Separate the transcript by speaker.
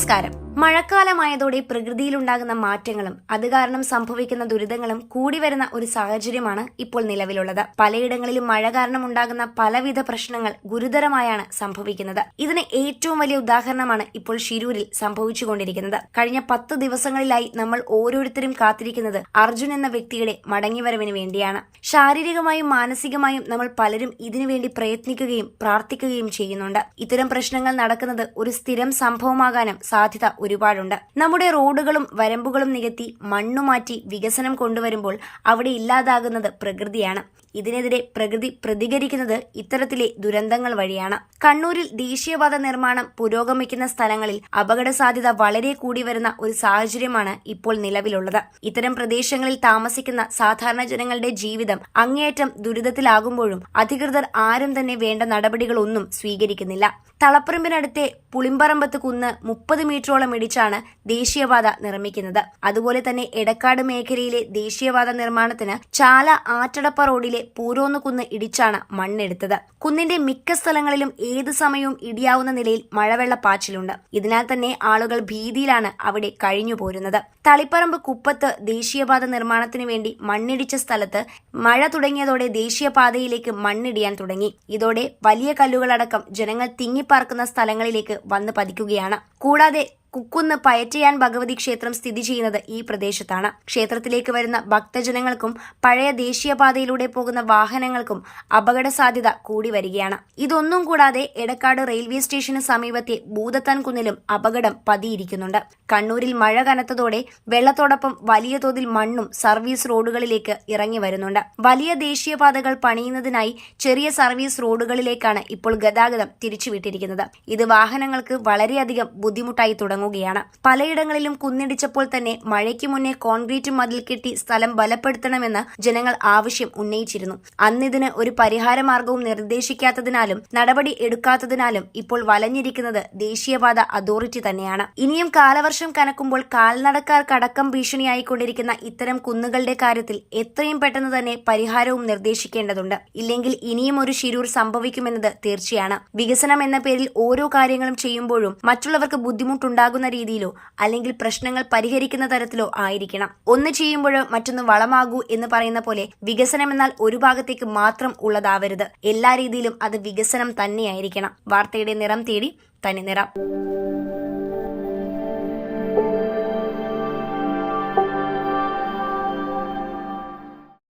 Speaker 1: Namaskara. മഴക്കാലമായതോടെ പ്രകൃതിയിലുണ്ടാകുന്ന മാറ്റങ്ങളും അത് കാരണം സംഭവിക്കുന്ന ദുരിതങ്ങളും കൂടി വരുന്ന ഒരു സാഹചര്യമാണ് ഇപ്പോൾ നിലവിലുള്ളത്. പലയിടങ്ങളിലും മഴ കാരണം ഉണ്ടാകുന്ന പലവിധ പ്രശ്നങ്ങൾ ഗുരുതരമായാണ് സംഭവിക്കുന്നത്. ഇതിന് ഏറ്റവും വലിയ ഉദാഹരണമാണ് ഇപ്പോൾ ഷിരൂരിൽ സംഭവിച്ചുകൊണ്ടിരിക്കുന്നത്. കഴിഞ്ഞ പത്ത് ദിവസങ്ങളിലായി നമ്മൾ ഓരോരുത്തരും കാത്തിരിക്കുന്നത് അർജുൻ എന്ന വ്യക്തിയുടെ മടങ്ങിവരവിന് വേണ്ടിയാണ്. ശാരീരികമായും മാനസികമായും നമ്മൾ പലരും ഇതിനുവേണ്ടി പ്രയത്നിക്കുകയും പ്രാർത്ഥിക്കുകയും ചെയ്യുന്നുണ്ട്. ഇത്തരം പ്രശ്നങ്ങൾ നടക്കുന്നത് ഒരു സ്ഥിരം സംഭവമാകാനും സാധ്യത ഒരുപാടുണ്ട്. നമ്മുടെ റോഡുകളും വരമ്പുകളും നികത്തി മണ്ണുമാറ്റി വികസനം കൊണ്ടുവരുമ്പോൾ അവിടെ ഇല്ലാതാകുന്നത് പ്രകൃതിയാണ്. ഇതിനെതിരെ പ്രകൃതി പ്രതികരിക്കുന്നത് ഇത്തരത്തിലെ ദുരന്തങ്ങൾ വഴിയാണ്. കണ്ണൂരിൽ ദേശീയപാത നിർമ്മാണം പുരോഗമിക്കുന്ന സ്ഥലങ്ങളിൽ അപകട സാധ്യത വളരെ കൂടി വരുന്ന ഒരു സാഹചര്യമാണ് ഇപ്പോൾ നിലവിലുള്ളത്. ഇത്തരം പ്രദേശങ്ങളിൽ താമസിക്കുന്ന സാധാരണ ജനങ്ങളുടെ ജീവിതം അങ്ങേയറ്റം ദുരിതത്തിലാകുമ്പോഴും അധികൃതർ ആരും തന്നെ വേണ്ട നടപടികളൊന്നും സ്വീകരിക്കുന്നില്ല. തളപ്പറമ്പിനടുത്തെ പുളിമ്പറമ്പത്ത് കുന്ന് മുപ്പത് മീറ്ററോളം ഇടിച്ചാണ് ദേശീയപാത നിർമ്മിക്കുന്നത്. അതുപോലെ തന്നെ എടക്കാട് മേഖലയിലെ ദേശീയപാത നിർമ്മാണത്തിന് ചാല ആറ്റടപ്പ റോഡിലെ പൂരോന്ന് കുന്ന് ഇടിച്ചാണ് മണ്ണെടുത്തത്. കുന്നിന്റെ മിക്ക സ്ഥലങ്ങളിലും ഏത് സമയവും ഇടിയാവുന്ന നിലയിൽ മഴവെള്ളപ്പാച്ചിലുണ്ട് ഇതിനാൽ തന്നെ ആളുകൾ ഭീതിയിലാണ് അവിടെ കഴിഞ്ഞു പോരുന്നത്. തളിപ്പറമ്പ് കുപ്പത്ത് ദേശീയപാത നിർമ്മാണത്തിന് വേണ്ടി മണ്ണിടിച്ച സ്ഥലത്ത് മഴ തുടങ്ങിയതോടെ ദേശീയപാതയിലേക്ക് മണ്ണിടിയാൻ തുടങ്ങി. ഇതോടെ വലിയ കല്ലുകളടക്കം ജനങ്ങൾ തിങ്ങിപ്പാർക്കുന്ന സ്ഥലങ്ങളിലേക്ക് വന്ന് പതിക്കുകയാണ്. കൂടാതെ കുക്കുന്ന് പയറ്റിയാൻ ഭഗവതി ക്ഷേത്രം സ്ഥിതി ചെയ്യുന്നത് ഈ പ്രദേശത്താണ്. ക്ഷേത്രത്തിലേക്ക് വരുന്ന ഭക്തജനങ്ങൾക്കും പഴയ ദേശീയപാതയിലൂടെ പോകുന്ന വാഹനങ്ങൾക്കും അപകട സാധ്യത കൂടി വരികയാണ്. ഇതൊന്നും കൂടാതെ എടക്കാട് റെയിൽവേ സ്റ്റേഷന് സമീപത്തെ ഭൂതത്താൻ കുന്നിലും അപകടം പതിയിരിക്കുന്നുണ്ട്. കണ്ണൂരിൽ മഴ കനത്തതോടെ വെള്ളത്തോടൊപ്പം വലിയ തോതിൽ മണ്ണും സർവീസ് റോഡുകളിലേക്ക് ഇറങ്ങി വരുന്നുണ്ട്. വലിയ ദേശീയപാതകൾ പണിയുന്നതിനായി ചെറിയ സർവീസ് റോഡുകളിലേക്കാണ് ഇപ്പോൾ ഗതാഗതം തിരിച്ചുവിട്ടിരിക്കുന്നത്. ഇത് വാഹനങ്ങൾക്ക് വളരെയധികം ബുദ്ധിമുട്ടായി തുടങ്ങുകയാണ് പലയിടങ്ങളിലും കുന്നിടിച്ചപ്പോൾ തന്നെ മഴയ്ക്ക് മുന്നേ കോൺക്രീറ്റ് മതിൽ കെട്ടി സ്ഥലം ബലപ്പെടുത്തണമെന്ന് ജനങ്ങൾ ആവശ്യം ഉന്നയിച്ചിരുന്നു. അന്നിതിന് ഒരു പരിഹാര മാർഗവും നിർദ്ദേശിക്കാത്തതിനാലും നടപടി എടുക്കാത്തതിനാലും ഇപ്പോൾ വലഞ്ഞിരിക്കുന്നത് ദേശീയപാത അതോറിറ്റി തന്നെയാണ്. ഇനിയും കാലവർഷം കനക്കുമ്പോൾ കാൽനടക്കാർക്കടക്കം ഭീഷണിയായിക്കൊണ്ടിരിക്കുന്ന ഇത്തരം കുന്നുകളുടെ കാര്യത്തിൽ എത്രയും പെട്ടെന്ന് തന്നെ പരിഹാരവും നിർദ്ദേശിക്കേണ്ടതുണ്ട്. ഇല്ലെങ്കിൽ ഇനിയും ഒരു ശിരൂർ സംഭവിക്കുമെന്നത് തീർച്ചയാണ്. വികസനം എന്ന പേരിൽ ഓരോ കാര്യങ്ങളും ചെയ്യുമ്പോഴും മറ്റുള്ളവർക്ക് ബുദ്ധിമുട്ടുണ്ടാകുന്ന രീതിയിലോ അല്ലെങ്കിൽ പ്രശ്നങ്ങൾ പരിഹരിക്കുന്ന തരത്തിലോ ആയിരിക്കണം. ഒന്ന് ചെയ്യുമ്പോഴോ മറ്റൊന്ന് വളമാകൂ എന്ന് പറയുന്ന പോലെ വികസനം എന്നാൽ ഒരു ഭാഗത്തേക്ക് മാത്രം ഉള്ളതാവരുത്. എല്ലാ രീതിയിലും അത് വികസനം തന്നെയായിരിക്കണം. വാർത്തയുടെ നിറം തേടി തനി നിറം.